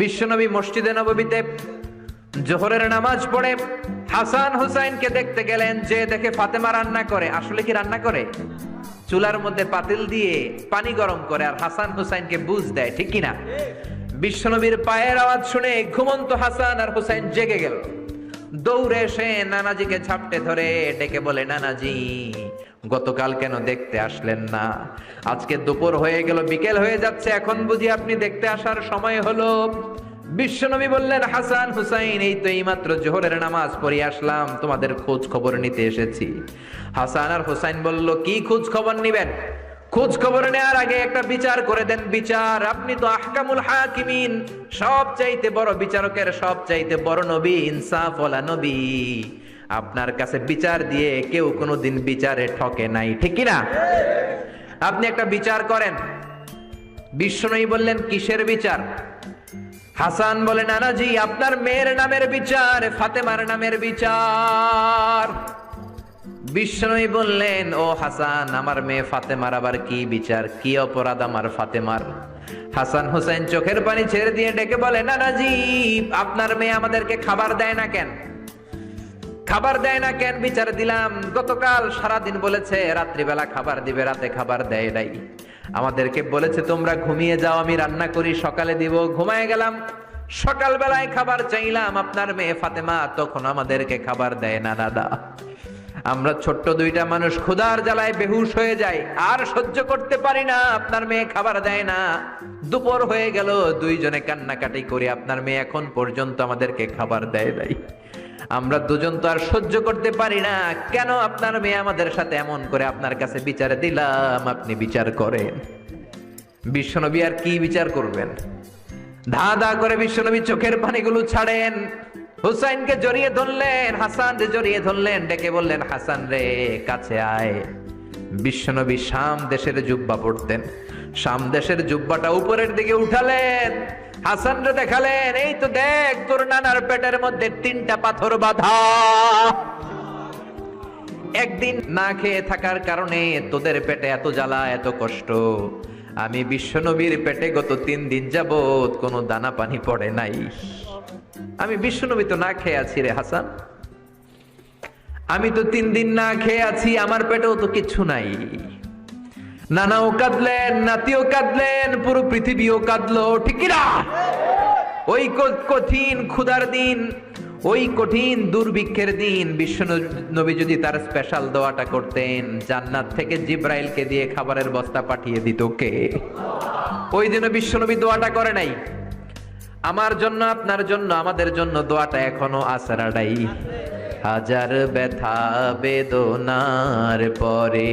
বিশ্বনবী মসজিদে নববীতে জোহরের নামাজ পড়ে হাসান হুসাইনকে দেখতে গেলেন যে দেখে ফাতেমা রান্না করে। আসলে কি রান্না করে? চুলার মধ্যে পাতিল দিয়ে পানি গরম করে আর হাসান হুসাইনকে বুঝ দেয়, ঠিক কিনা? বিশ্বনবীর পায়ের আওয়াজ শুনে ঘুমন্ত হাসান আর হুসাইন জেগে গেল। দৌড়ে এসে নানাজিকে ঝাপটে ধরে ডেকে বলে, নানাজি গতকাল কেন দেখতে আসলেন না? আজকে দুপুর হয়ে গেল, বিকেল হয়ে যাচ্ছে, এখন বুঝি আপনি দেখতে আসার সময় হলো। বিশ্বনবী বললেন, হাসান হুসাইন, এই তো এইমাত্র জোহরের নামাজ পড়ে আসলাম, তোমাদের খোঁজ খবর নিতে এসেছি। হাসান আর হুসাইন বলল, কি খোঁজ খবর নিবেন? খোঁজ খবর নেওয়ার আগে একটা বিচার করে দেন, বিচার। আপনি তো আহকামুল হাকিমিন সব চাইতে বড় বিচারকের সব চাইতে বড় নবী ইনসাফ ওলা নবী। আপনার কাছে বিচার দিয়ে কেউ কোনো দিন বিচারে ঠকে নাই, ঠিক না? আপনি একটা বিচার করেন। বিশ্বনবী বললেন, কিসের বিচার? হাসান বলে, নানাজি, আপনার মেয়ের নামের বিচার, ফাতেমার নামের বিচার। বিষ্ণুই বললেন, ও হাসান, আমার মেয়ে ফাতেমার আবার কি বিচার? কি অপরাধ আমার ফাতেমার? হাসান হোসেন চোখের পানি ছেড়ে দিয়ে ডেকে বলে, নানাজি, আপনার মেয়ে আমাদেরকে খাবার দেয় না কেন? খাবার দেয় না কেন? বিচার দিলাম। গতকাল সারাদিন বলেছে, রাত্রিবেলা খাবার দিবে, রাতে খাবার দেয় নাই। আমাদেরকে বলেছে, তোমরা ঘুমিয়ে যাও, আমি রান্না করি, সকালে দিব। ঘুমায় গেলাম। সকালবেলায় খাবার চাইলাম। আপনার মেয়ে ফাতেমা তখন আমাদেরকে খাবার দেয় না, দাদা। আমরা ছোট্ট দুইটা মানুষ, ক্ষুধার জ্বালায় বেহুশ হয়ে যাই। আর সহ্য করতে পারি না, আপনার মেয়ে খাবার দেয় না। দুপুর হয়ে গেল, দুইজনে কান্নাকাটি করে আপনার মেয়ে এখন পর্যন্ত আমাদেরকে খাবার দেয় নাই। আমরা দুজন তো আর সহ্য করতে পারি না। কেন আপনার মেয়ে আমাদের সাথে এমন করে আপনার কাছে বিচার দিলাম? আপনি বিচার করেন। বিশ্বনবী আর কি বিচার করবেন? ধা ধা করে বিশ্বনবী চোখের পানিগুলো ছাড়েন। হুসাইনকে জড়িয়ে ধরলেন হাসান রে জড়িয়ে ধরলেন, ডেকে বললেন, হাসান রে, কাছে আয়। বিশ্বনবী শাম দেশের জুব্বা পড়তেন। শাম দেশের জুব্বাটা উপরের দিকে উঠালেন। হাসান রে দেখালেন, এই তো দেখ তোর নানার পেটের মধ্যে তিনটা পাথর বাঁধা। একদিন না খেয়ে থাকার কারণে তোদের পেটে এত জ্বালা, এত কষ্ট। আমি বিশ্বনবীর পেটে গত তিন দিন যাবৎ কোনো দানা পানি পড়ে নাই। আমি বিশ্বনবী তো না খেয়ে আছি রে হাসান। আমি তো তিন দিন না খেয়ে আছি, আমার পেটেও তো কিছু নাই। নানাও কাঁদলেন, নাতিও কাঁদলেন, পুরো পৃথিবীও কাঁদলো, ঠিক না ওই কঠিন ক্ষুধার দিন, ওই কঠিন দুর্ভিক্ষের দিন বিশ্ব নবী যদি তার স্পেশাল দোয়াটা করতেন, জান্নাত থেকে জিব্রাইলকে দিয়ে খাবারের বস্তা পাঠিয়ে দিত কে? ওই দিনও বিশ্বনবী দোয়াটা করে নাই। আমার জন্য, আপনার জন্য, আমাদের জন্য দোয়াটা এখনও আসারাডাই হাজার ব্যথা বেদনার পরে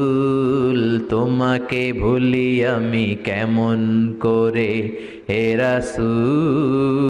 তোমাকে ভুলি আমি কেমন করে হে রাসূল।